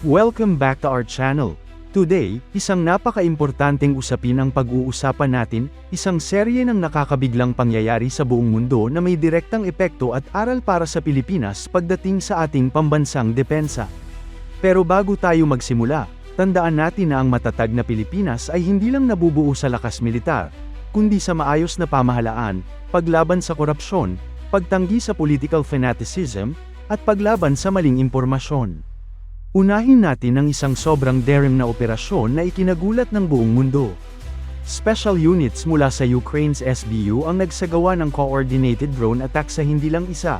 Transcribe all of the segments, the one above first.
Welcome back to our channel. Today, isang napaka-importanteng usapin ang pag-uusapan natin, isang serye ng nakakabiglang pangyayari sa buong mundo na may direktang epekto at aral para sa Pilipinas pagdating sa ating pambansang depensa. Pero bago tayo magsimula, tandaan natin na ang matatag na Pilipinas ay hindi lang nabubuo sa lakas militar, kundi sa maayos na pamahalaan, paglaban sa korupsyon, pagtanggi sa political fanaticism, at paglaban sa maling impormasyon. Unahin natin ang isang sobrang daring na operasyon na ikinagulat ng buong mundo. Special units mula sa Ukraine's SBU ang nagsagawa ng coordinated drone attack sa hindi lang isa,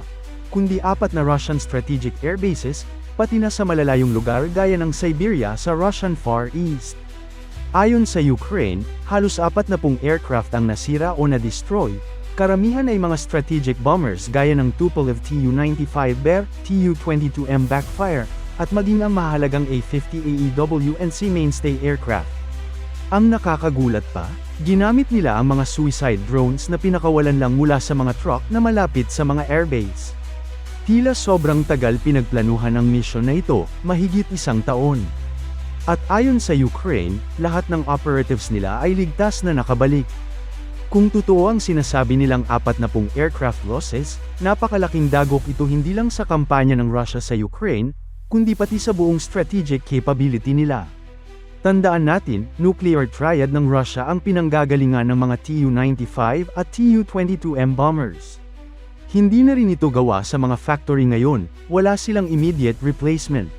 kundi apat na Russian strategic air bases, pati na sa malalayong lugar gaya ng Siberia sa Russian Far East. Ayon sa Ukraine, halos apat na pung aircraft ang nasira o na-destroy, karamihan ay mga strategic bombers gaya ng Tupolev Tu-95 Bear, Tu-22M backfire, at maging ang mahalagang A-50 AEW and C mainstay aircraft. Ang nakakagulat pa, ginamit nila ang mga suicide drones na pinakawalan lang mula sa mga truck na malapit sa mga airbase. Tila sobrang tagal pinagplanuhan ang mission na ito, mahigit isang taon. At ayon sa Ukraine, lahat ng operatives nila ay ligtas na nakabalik. Kung totoo ang sinasabi nilang apat na pung aircraft losses, napakalaking dagok ito hindi lang sa kampanya ng Russia sa Ukraine, kundi pati sa buong strategic capability nila. Tandaan natin, nuclear triad ng Russia ang pinanggagalingan ng mga Tu-95 at Tu-22M bombers. Hindi na rin ito gawa sa mga factory ngayon, wala silang immediate replacement.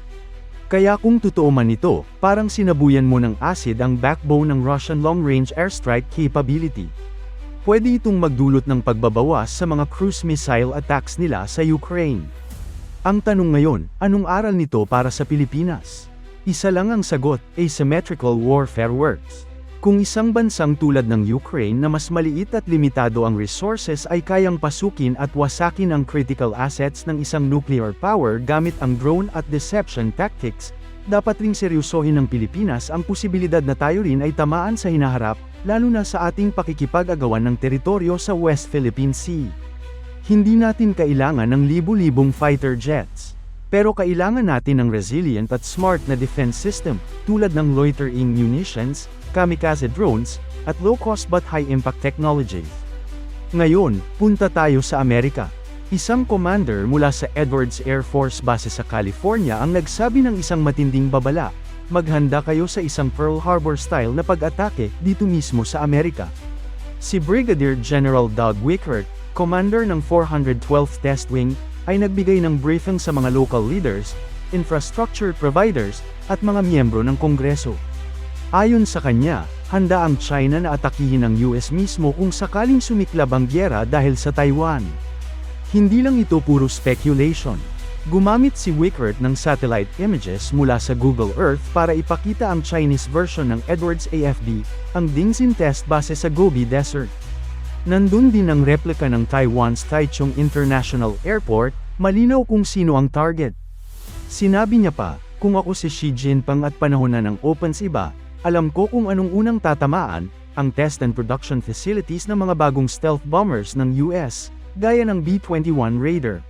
Kaya kung totoo man ito, parang sinabuyan mo ng acid ang backbone ng Russian long-range airstrike capability. Pwede itong magdulot ng pagbabawas sa mga cruise missile attacks nila sa Ukraine. Ang tanong ngayon, anong aral nito para sa Pilipinas? Isa lang ang sagot, asymmetrical warfare works. Kung isang bansang tulad ng Ukraine na mas maliit at limitado ang resources ay kayang pasukin at wasakin ang critical assets ng isang nuclear power gamit ang drone at deception tactics, dapat ring seryosohin ng Pilipinas ang posibilidad na tayo rin ay tamaan sa hinaharap, lalo na sa ating pakikipag-agawan ng teritoryo sa West Philippine Sea. Hindi natin kailangan ng libu-libong fighter jets. Pero kailangan natin ng resilient at smart na defense system, tulad ng loitering munitions, kamikaze drones, at low-cost but high-impact technology. Ngayon, punta tayo sa Amerika. Isang commander mula sa Edwards Air Force Base sa California ang nagsabi ng isang matinding babala, maghanda kayo sa isang Pearl Harbor style na pag-atake dito mismo sa Amerika. Si Brigadier General Doug Wickert, commander ng 412th Test Wing, ay nagbigay ng briefing sa mga local leaders, infrastructure providers, at mga miyembro ng Kongreso. Ayon sa kanya, handa ang China na atakihin ng US mismo kung sakaling sumiklab ang gyera dahil sa Taiwan. Hindi lang ito puro speculation. Gumamit si Wickert ng satellite images mula sa Google Earth para ipakita ang Chinese version ng Edwards AFB, ang Dingxin test base sa Gobi Desert. Nandun din ang replika ng Taiwan's Taichung International Airport, malinaw kung sino ang target. Sinabi niya pa, kung ako si Xi Jinping at panahon na ng opens iba, alam ko kung anong unang tatamaan, ang test and production facilities ng mga bagong stealth bombers ng US, gaya ng B-21 Raider.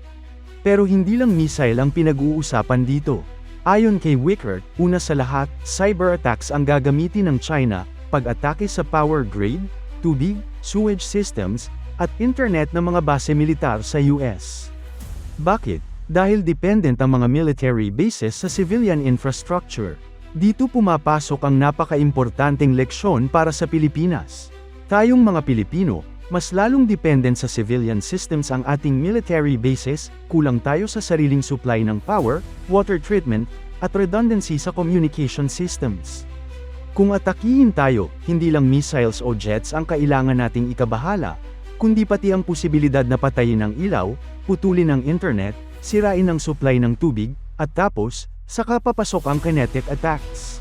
Pero hindi lang missile ang pinag-uusapan dito. Ayon kay Wickert, una sa lahat, cyber attacks ang gagamitin ng China, pag-atake sa power grid, tubig, sewage systems, at internet ng mga base militar sa US. Bakit? Dahil dependent ang mga military bases sa civilian infrastructure. Dito pumapasok ang napaka-importanteng leksyon para sa Pilipinas. Tayong mga Pilipino, mas lalong dependent sa civilian systems ang ating military bases, kulang tayo sa sariling supply ng power, water treatment, at redundancy sa communication systems. Kung atakihin tayo, hindi lang missiles o jets ang kailangan nating ikabahala, kundi pati ang posibilidad na patayin ang ilaw, putulin ang internet, sirain ang supply ng tubig, at tapos, saka papasok ang kinetic attacks.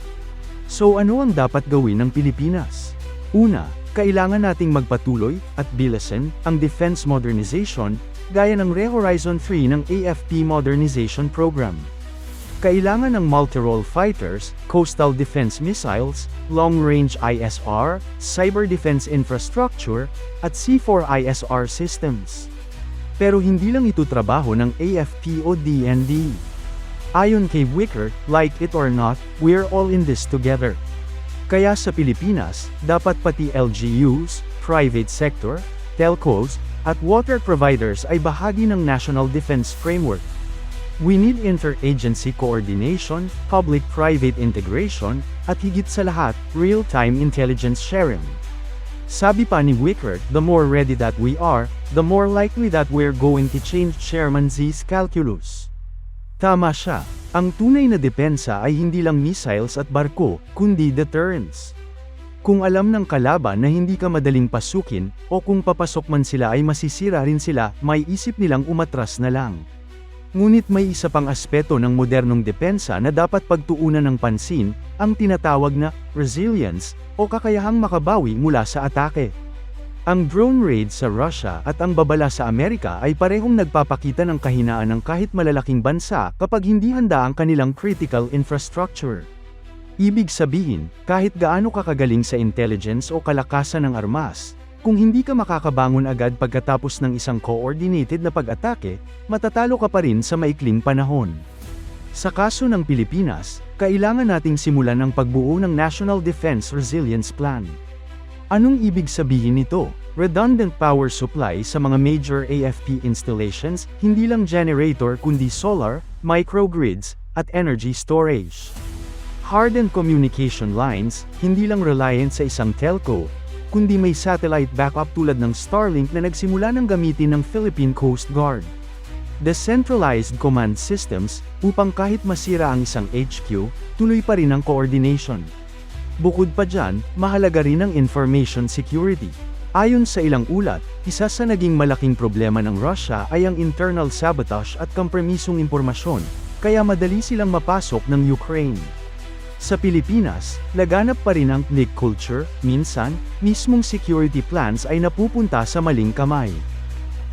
So ano ang dapat gawin ng Pilipinas? Una, kailangan nating magpatuloy at bilisan ang defense modernization gaya ng Re-Horizon 3 ng AFP Modernization Program. Kailangan ng multi-role fighters, coastal defense missiles, long-range ISR, cyber defense infrastructure, at C4ISR systems. Pero hindi lang ito trabaho ng AFP o DND. Ayon kay Wicker, like it or not, we're all in this together. Kaya sa Pilipinas, dapat pati LGUs, private sector, telcos, at water providers ay bahagi ng National Defense Framework. We need interagency coordination, public-private integration, at higit sa lahat, real-time intelligence sharing. Sabi pa ni Wickert, the more ready that we are, the more likely that we're going to change Chairman Z's calculus. Tama siya. Ang tunay na depensa ay hindi lang missiles at barko, kundi deterrence. Kung alam ng kalaban na hindi ka madaling pasukin, o kung papasok man sila ay masisira rin sila, may isip nilang umatras na lang. Ngunit may isa pang aspeto ng modernong depensa na dapat pagtuunan ng pansin, ang tinatawag na resilience o kakayahang makabawi mula sa atake. Ang drone raid sa Russia at ang babala sa Amerika ay parehong nagpapakita ng kahinaan ng kahit malalaking bansa kapag hindi handa ang kanilang critical infrastructure. Ibig sabihin, kahit gaano ka kagaling sa intelligence o kalakasan ng armas, kung hindi ka makakabangon agad pagkatapos ng isang coordinated na pag-atake, matatalo ka pa rin sa maikling panahon. Sa kaso ng Pilipinas, kailangan nating simulan ang pagbuo ng National Defense Resilience Plan. Anong ibig sabihin nito? Redundant power supply sa mga major AFP installations, hindi lang generator kundi solar, microgrids, at energy storage. Hardened communication lines, hindi lang reliant sa isang telco, kundi may satellite backup tulad ng Starlink na nagsimula ng gamitin ng Philippine Coast Guard. Decentralized command systems, upang kahit masira ang isang HQ, tuloy pa rin ang coordination. Bukod pa dyan, mahalaga rin ang information security. Ayon sa ilang ulat, isa sa naging malaking problema ng Russia ay ang internal sabotage at kompromisong impormasyon, kaya madali silang mapasok ng Ukraine. Sa Pilipinas, laganap pa rin ang leak culture, minsan, mismong security plans ay napupunta sa maling kamay.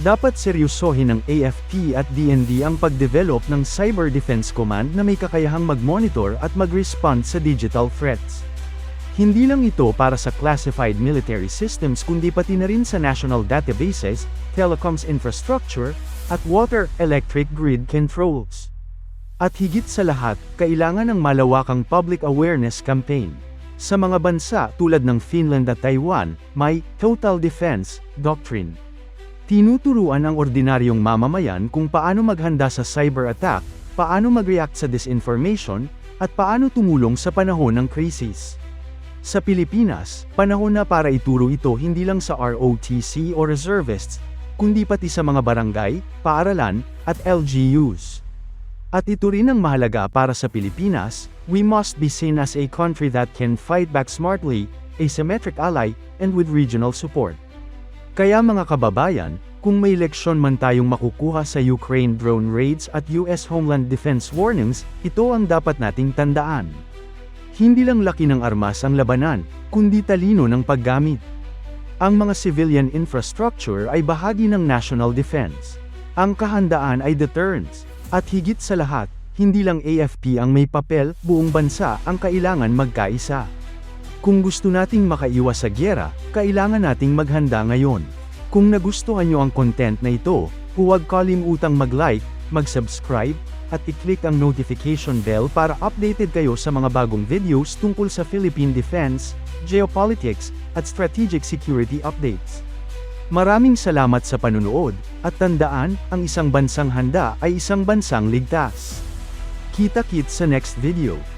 Dapat seryosohin ng AFP at DND ang pag-develop ng Cyber Defense Command na may kakayahang mag-monitor at mag-respond sa digital threats. Hindi lang ito para sa classified military systems kundi pati na rin sa national databases, telecoms infrastructure, at water electric grid controls. At higit sa lahat, kailangan ng malawakang public awareness campaign. Sa mga bansa tulad ng Finland at Taiwan, may Total Defense Doctrine. Tinuturuan ang ordinaryong mamamayan kung paano maghanda sa cyber attack, paano mag-react sa disinformation, at paano tumulong sa panahon ng krisis. Sa Pilipinas, panahon na para ituro ito hindi lang sa ROTC o reservists, kundi pati sa mga barangay, paaralan, at LGUs. At ito rin ang mahalaga para sa Pilipinas, we must be seen as a country that can fight back smartly, a symmetric ally, and with regional support. Kaya mga kababayan, kung may leksyon man tayong makukuha sa Ukraine drone raids at US Homeland Defense warnings, ito ang dapat nating tandaan. Hindi lang laki ng armas ang labanan, kundi talino ng paggamit. Ang mga civilian infrastructure ay bahagi ng national defense. Ang kahandaan ay deterrence. At higit sa lahat, hindi lang AFP ang may papel, buong bansa ang kailangan magkaisa. Kung gusto nating makaiwas sa gyera, kailangan nating maghanda ngayon. Kung nagustuhan nyo ang content na ito, huwag kalimutang mag-like, mag-subscribe, at i-click ang notification bell para updated kayo sa mga bagong videos tungkol sa Philippine Defense, Geopolitics, at Strategic Security Updates. Maraming salamat sa panunood, at tandaan, ang isang bansang handa ay isang bansang ligtas. Kita-kit sa next video.